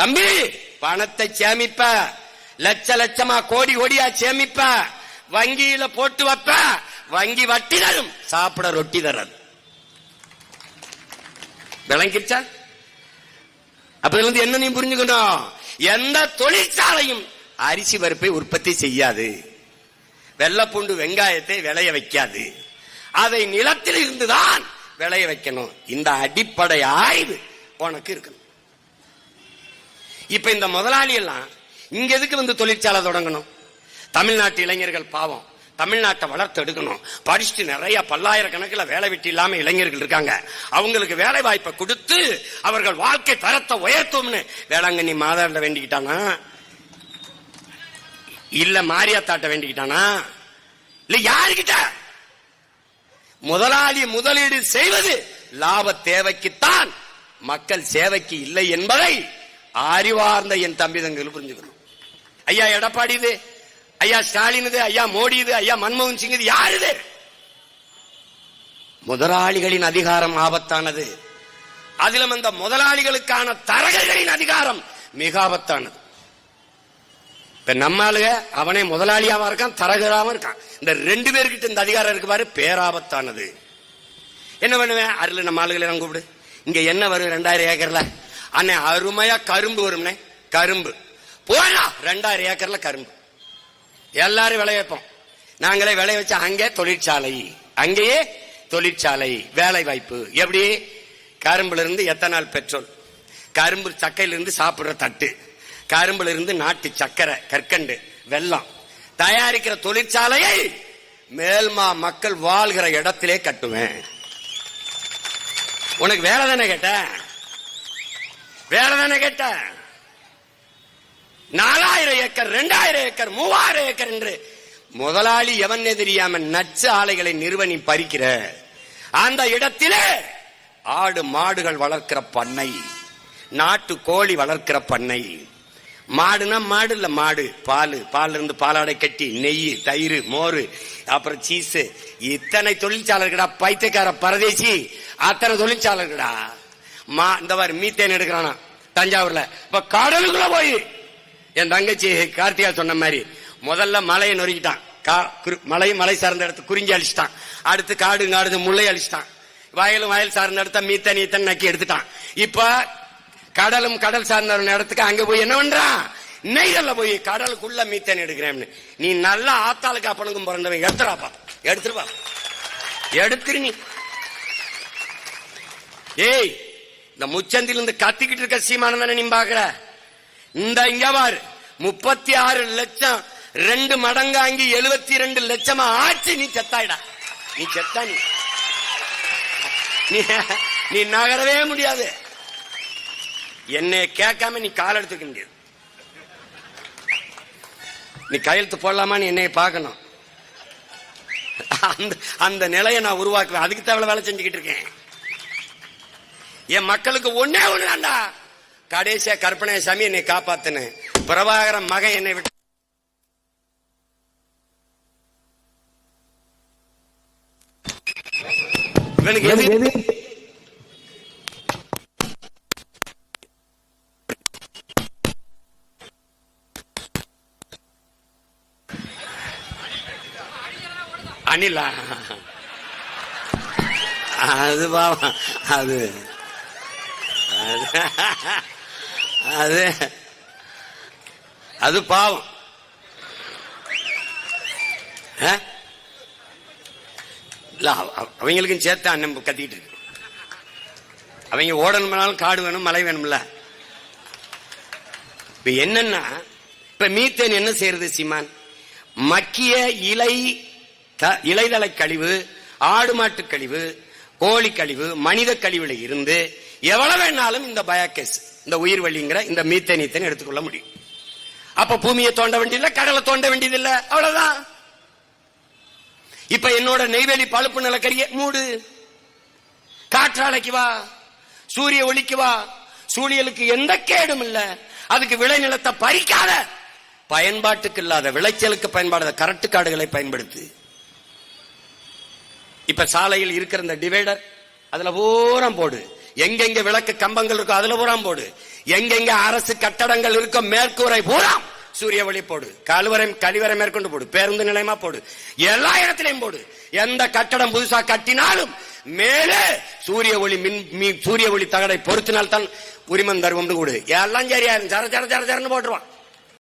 தம்பி பணத்தை சேமிப்ப. லட்ச லட்சமா கோடி கோடியா சேமிப்ப. வங்கியில போட்டு வைப்ப. வங்கி வட்டி தரும். சாப்பிட ரொட்டி தரது. விளங்கிருச்சா? அப்ப இருந்து என்ன நீ புரிஞ்சுக்கணும்? எந்த தொழிற்சாலையும் அரிசி பருப்பை உற்பத்தி செய்யாது. வெள்ளப்பூண்டு வெங்காயத்தை விளைய வைக்காது. அதை நிலத்தில் இருந்துதான் விளைய வைக்கணும். இந்த அடிப்படை ஆய்வு உனக்கு இருக்கணும். இப்ப இந்த முதலாளி எல்லாம் இங்க எதுக்கு வந்து தொழிற்சாலை தொடங்கணும்? தமிழ்நாட்டு இளைஞர்கள் பாவம். தமிழ்நாட்டை வளர்த்து எடுக்கணும். படிச்சுட்டு நிறைய பல்லாயிரக்கணக்கில் வேலை வெட்டி இல்லாம இளைஞர்கள் இருக்காங்க. அவங்களுக்கு வேலை வாய்ப்பை கொடுத்து அவர்கள் வாழ்க்கை தரத்தை உயர்த்தும்னு வேளாங்கண்ணி மாதாண்ட வேண்டிக்கிட்டானா? இல்ல மாரியாத்தாட்ட வேண்டிக்கிட்டானா? இல்ல யாருக்கிட்ட முதலாளி முதலீடு செய்வது லாப தேவைக்குத்தான். மக்கள் சேவைக்கு இல்லை என்பதை அறிவார்ந்த என் தம்பி தங்கள் புரிஞ்சுக்கணும். ஐயா எடப்பாடி இது ஐயா ஸ்டாலின் இது ஐயா மோடி இது ஐயா மன்மோகன் சிங் இது யார் இது? முதலாளிகளின் அதிகாரம் ஆபத்தானது. அதிலும் அந்த முதலாளிகளுக்கான தரகர்களின் அதிகாரம் மிக ஆபத்தானது. இப்ப நம்ம ஆளுக அவனே முதலாளியாவும் இருக்கான் தரகராவும் இருக்கான். இந்த ரெண்டு பேர்கிட்ட இந்த அதிகாரம் இருக்கு பாரு பேராபத்தானது என்ன பண்ணுவேன்? அருள் நம்ம ஆளுகளை எல்லாம் கூப்பிடு. இங்க என்ன வரும்? ரெண்டாயிரம் ஏக்கர்ல. அண்ணே அருமையா கரும்பு வரும்னே கரும்பு. போனா ரெண்டாயிரம் ஏக்கர்ல கரும்பு. எல்லாரும் விளைய வைப்போம். நாங்களே விளைய வச்ச அங்கே தொழிற்சாலை. அங்கேயே தொழிற்சாலை வேலை வாய்ப்பு எப்படி? கரும்புல இருந்து எத்தனால் பெட்ரோல்? கரும்பு சக்கையில இருந்து சாப்பிடுற தட்டு. கரும்புல இருந்து நாட்டு சக்கரை கற்கண்டு வெல்லம். தயாரிக்கிற தொழிற்சாலையை மேல்மா மக்கள் வாழ்கிற இடத்திலே கட்டுவேன். உனக்கு வேலை தானே கேட்டேன்? நான் தானே நாலாயிரம் ஏக்கர் ரெண்டாயிரம் ஏக்கர் மூவாயிரம் ஏக்கர் என்று முதலாளி எவன் தெரியாம நச்சு ஆலைகளை நிறுவனி பறிக்கிற? அந்த இடத்திலே ஆடு மாடுகள் வளர்க்கிற பண்ணை நாட்டு கோழி வளர்க்கிற பண்ணை. மாடுனா மாடு இல்ல மாடு. பால். பால் இருந்து பாலாடை கட்டி நெய் தயிர் மோர் அப்புறம் சீஸ் இத்தனை தொழிற்சாலர்கடா பைத்தியக்கார பரதேசி. அத்தனை தொழிற்சாலர்கடா மா இந்த மாதிரி மீத்தேன் எடுக்கிறானா. தஞ்சாவூர்ல. இப்ப கடலுக்குள்ள போய். என் தங்கச்சி கார்த்திகா சொன்ன மாதிரி முதல்ல மலையை நொறுக்கிட்டான். கா- குரு- மலை மலை சார்ந்த இடத்து குறிஞ்சி அழிச்சிட்டான். அடுத்து காடு காடு முல்லை அழிச்சிட்டான். வயலும் வயல் சார்ந்த இடத்த மீத்த நீத்த நக்கி எடுத்துட்டான். இப்ப கடலும் கடல் சார்ந்த இடத்துக்கு அங்க போய் என்ன பண்றான் நெய்தல்ல போய் கடலுக்குள்ள மீத்தன் எடுக்கிறேன் நீ நல்லா ஆத்தாளுக்கு அப்பனுக்கும் பிறந்தவன். எடுத்துறாப்பா எடுத்துருப்பா எடுத்துரு நீ. ஏய் இந்த முச்சந்திலிருந்து கத்திக்கிட்டு இருக்க சீமானம் நீ பாக்குற? இந்த இங்க பாரு முப்பத்தி ஆறு லட்சம் ரெண்டு மடங்காங்கி எழுபத்தி ரெண்டு லட்சமா ஆச்சு நீ செத்தாயிடா. நீ செத்தா நீ. நீ நீ நகரவே முடியாது. என்னை கேட்காம நீ கால் எடுத்துக்க முடியாது. நீ கையெழுத்து போடலாமான்னு என்னைய பார்க்கணும்? அந்த அந்த நிலையை நான் உருவாக்குவேன். அதுக்கு தவிர வேலை செஞ்சுக்கிட்டு இருக்கேன். என் மக்களுக்கு ஒன்னே ஒண்ணுதான்டா. கடைசியா கற்பனை சாமி என்னை காப்பாத்துன பிரபாகரன் மகன் என்னை விட்டு இவனுக்கு அணிலா. அது பாவம். அது அது- அது பாவம். ஆ? அவங்களுக்கும் சேர்த்து அண்ணன் கத்திக்கிட்டு இருக்கு. அவங்க ஓடணும்னாலும் காடு வேணும் மலை வேணும்ல. இப்ப என்னன்னா இப்ப மீத்தேன் என்ன செய்யறது சீமான்? மக்கிய இலை த- இலைதலை கழிவு ஆடு மாட்டு கழிவு கோழி கழிவு மனித கழிவுல இருந்து எவ்வளவு வேணாலும் இந்த பயோகேஸ் இந்த உயிர் வழிங்கிற இந்த மீத்தேன் ஈத்தேன் எடுத்துக்கொள்ள முடியும். அப்ப பூமியை தோண்ட வேண்டியதில்லை கடலை தோண்ட வேண்டியதில்லை அவ்வளவுதான். இப்ப என்னோட நெய்வேலி பழுப்பு நிலக்கரிய மூடு. காற்றாலைக்கு வா சூரிய ஒளிக்கு வா சூழியலுக்கு எந்த கேடும் இல்ல. அதுக்கு விளைநிலத்தை பறிக்காத. பயன்பாட்டுக்கு இல்லாத விளைச்சலுக்கு பயன்பாடாத கரட்டு காடுகளை பயன்படுத்து. இப்ப சாலையில் இருக்கிற இந்த டிவைடர் அதுல பூரம் போடு. எங்கெங்க விளக்கு கம்பங்கள் இருக்கோ அதுல பூராம் போடு. எங்கெங்க அரசு கட்டடங்கள் இருக்கும் மேற்கூரை பூரா சூரிய ஒளி போடு. கழுவரை கழிவறை மேற்கொண்டு போடு. பேருந்து நிலையமா போடு. எல்லா இடத்திலையும் போடு. எந்த கட்டடம் புதுசா கட்டினாலும் மேலே சூரிய ஒளி மின் சூரிய ஒளி தகடை பொருத்தினால் தான் உரிமம் தருவோம்னு கூடு. எல்லாம் சரியா சர சர சர சரன்னு போட்டுருவான்.